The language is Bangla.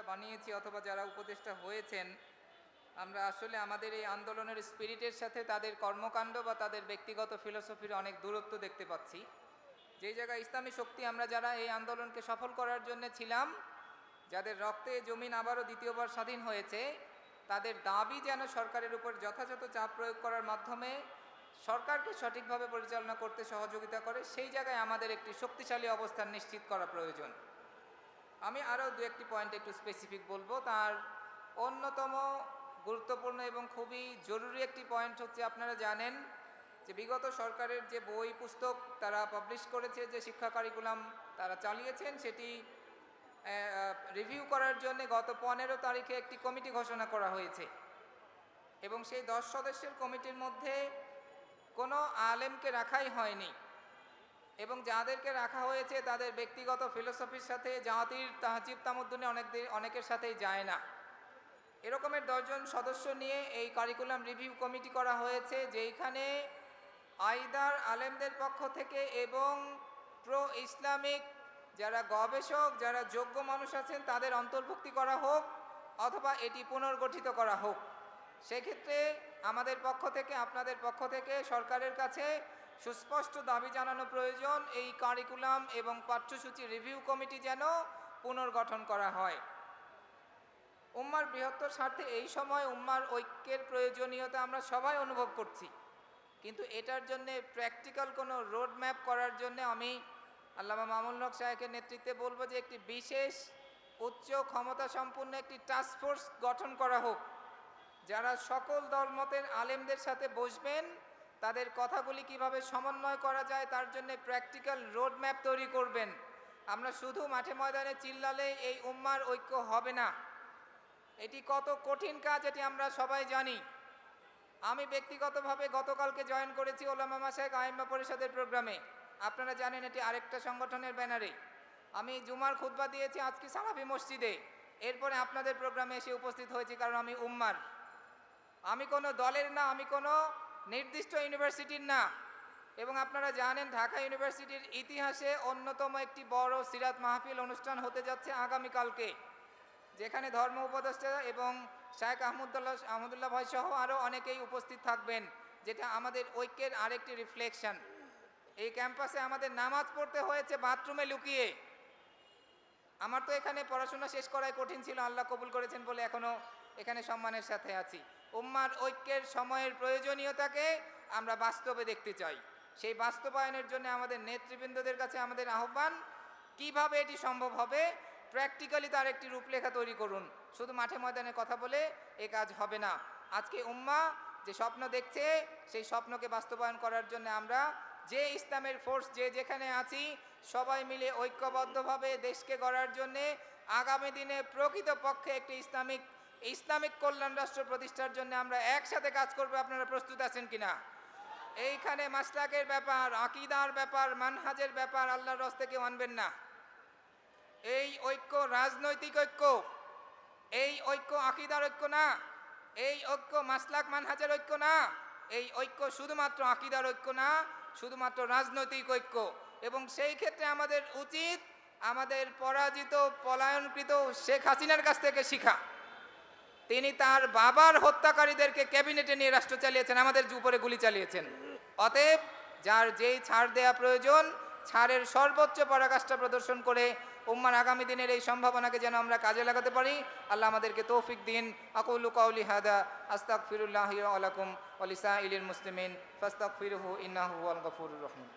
উপদেষ্টা বানিয়েছি অথবা যারা উপদেষ্টা হয়েছেন, আমরা আসলে আমাদের এই আন্দোলনের স্পিরিটের সাথে তাদের কর্মকাণ্ড বা তাদের ব্যক্তিগত ফিলোসফির অনেক দূরত্ব দেখতে পাচ্ছি। যেই জায়গায় ইসলামী শক্তি আমরা যারা এই আন্দোলনকে সফল করার জন্য ছিলাম, যাদের রক্তে জমিন আবারও দ্বিতীয়বার স্বাধীন হয়েছে, তাদের দাবি যেন সরকারের উপর যথাযথ চাপ প্রয়োগ করার মাধ্যমে সরকারকে সঠিকভাবে পরিচালনা করতে সহযোগিতা করে, সেই জায়গায় আমাদের একটি শক্তিশালী অবস্থান নিশ্চিত করা প্রয়োজন। আমি আরও দু একটি পয়েন্ট একটু স্পেসিফিক বলব। তার অন্যতম গুরুত্বপূর্ণ এবং খুবই জরুরি একটি পয়েন্ট হচ্ছে আপনারা জানেন যে বিগত সরকারের যে বই, পুস্তক তারা পাবলিশ করেছে, যে শিক্ষা কারিকুলাম তারা চালিয়েছেন, সেটি রিভিউ করার জন্য গত পনেরো তারিখে একটি কমিটি ঘোষণা করা হয়েছে। এবং সেই দশ সদস্যের কমিটির মধ্যে কোনো আলেমকে রাখাই হয়নি। এবং যাদেরকে রাখা হয়েছে তাদের ব্যক্তিগত ফিলোসফির সাথে, জাতির তাহজিব তামুদ্দুনে অনেক অনেকের সাথেই যায় না। এরকমের দশজন সদস্য নিয়ে এই কারিকুলাম রিভিউ কমিটি করা হয়েছে, যেইখানে আইদার আলেমদের পক্ষ থেকে এবং প্রো ইসলামিক যারা গবেষক, যারা যোগ্য মানুষ আছেন, তাদের অন্তর্ভুক্তি করা হোক অথবা এটি পুনর্গঠিত করা হোক। সেক্ষেত্রে আমাদের পক্ষ থেকে, আপনাদের পক্ষ থেকে, সরকারের কাছে সুস্পষ্ট দাবি জানানো প্রয়োজন এই কারিকুলাম এবং পাঠ্যসূচি রিভিউ কমিটি যেন পুনর্গঠন করা হয়। উম্মার বৃহত্তর স্বার্থে এই সময় উম্মার ঐক্যের প্রয়োজনীয়তা আমরা সবাই অনুভব করছি। কিন্তু এটার জন্যে প্র্যাকটিক্যাল কোনো রোড ম্যাপ করার জন্য আমি আল্লামা মামুল হক সাহেবের নেতৃত্বে বলব যে একটি বিশেষ, উচ্চ ক্ষমতা সম্পন্ন একটি টাস্ক ফোর্স গঠন করা হোক। যারা সকল দলমতের আলেমদের সাথে বসবেন তাদের কথাগুলি কীভাবে সমন্বয় করা যায় তার জন্য প্র্যাকটিক্যাল রোড ম্যাপ তৈরি করবেন। আমরা শুধু মাঠে ময়দানে চিল্লালে এই উম্মার ঐক্য হবে না। এটি কত কঠিন কাজ এটি আমরা সবাই জানি। আমি ব্যক্তিগতভাবে গতকালকে জয়েন করেছি ওলামা মাসায়ক আইম্মা পরিষদের প্রোগ্রামে। আপনারা জানেন এটি আরেকটা সংগঠনের ব্যানারে। আমি জুমার খুতবা দিয়েছি আজকে সালাফি মসজিদে। এরপরে আপনাদের প্রোগ্রামে এসে উপস্থিত হয়েছি কারণ আমি উম্মার। আমি কোনো দলের না, আমি কোনো নির্দিষ্ট ইউনিভার্সিটির না। এবং আপনারা জানেন ঢাকা ইউনিভার্সিটির ইতিহাসে অন্যতম একটি বড় সিরাত মাহফিল অনুষ্ঠান হতে যাচ্ছে আগামীকালকে, যেখানে ধর্ম উপদেষ্টা এবং শায়েখ আহমদুল্লাহ আহমদুল্লাহ ভাই সহ আরও অনেকেই উপস্থিত থাকবেন, যেটা আমাদের ঐক্যের আরেকটি রিফ্লেকশন। এই ক্যাম্পাসে আমাদের নামাজ পড়তে হয়েছে বাথরুমে লুকিয়ে। আমার তো এখানে পড়াশোনা শেষ করাই কঠিন ছিল, আল্লাহ কবুল করেছেন বলে এখনও এখানে সম্মানের সাথে আছি। উম্মার ঐক্যের সময়ের প্রয়োজনীয়তাকে আমরা বাস্তবে দেখতে চাই। সেই বাস্তবায়নের জন্য আমাদের নেতৃবৃন্দদের কাছে আমাদের আহ্বান, কীভাবে এটি সম্ভব হবে প্র্যাকটিক্যালি তার একটি রূপরেখা তৈরি করুন। শুধু মাঠে ময়দানে কথা বলে এ কাজ হবে না। আজকে উম্মা যে স্বপ্ন দেখছে, সেই স্বপ্নকে বাস্তবায়ন করার জন্য আমরা যে ইসলামের ফোর্স যে যেখানে আছি, সবাই মিলে ঐক্যবদ্ধভাবে দেশকে গড়ার জন্যে আগামী দিনে প্রকৃতপক্ষে একটি ইসলামিক ইসলামিক কল্যাণ রাষ্ট্র প্রতিষ্ঠার জন্য আমরা একসাথে কাজ করব, আপনারা প্রস্তুত আছেন কিনা? এইখানে মাসলাকের ব্যাপার, আকিদার ব্যাপার, মানহাজের ব্যাপার, আল্লাহর রস থেকে মানবেন না। এই ঐক্য রাজনৈতিক ঐক্য, এই ঐক্য আকিদার ঐক্য না, এই ঐক্য মাসলাক মানহাজের ঐক্য না, এই ঐক্য শুধুমাত্র আকিদার ঐক্য না, শুধুমাত্র রাজনৈতিক ঐক্য। এবং সেই ক্ষেত্রে আমাদের উচিত আমাদের পরাজিত, পলায়নকৃত শেখ হাসিনার কাছ থেকে শিখা। তিনি তার বাবার হত্যাকারীদেরকে ক্যাবিনেটে নিয়ে রাষ্ট্র চালিয়েছেন, আমাদের উপরে গুলি চালিয়েছেন। অতএব যার যেই ছাড় দেয়া প্রয়োজন, ছাড়ের সর্বোচ্চ পরাকাষ্ঠা প্রদর্শন করে উম্মার আগামী দিনের এই সম্ভাবনাকে যেন আমরা কাজে লাগাতে পারি, আল্লাহ আমাদেরকে তৌফিক দিন। আকুল্লু কাউলি হাদা আস্তাক ফিরুল্লাহ আলাকুম অলিসা ইলিল মুসলিমিন ফাস্তাক ফিরহু ইন্নাহু আল গফুর রহমান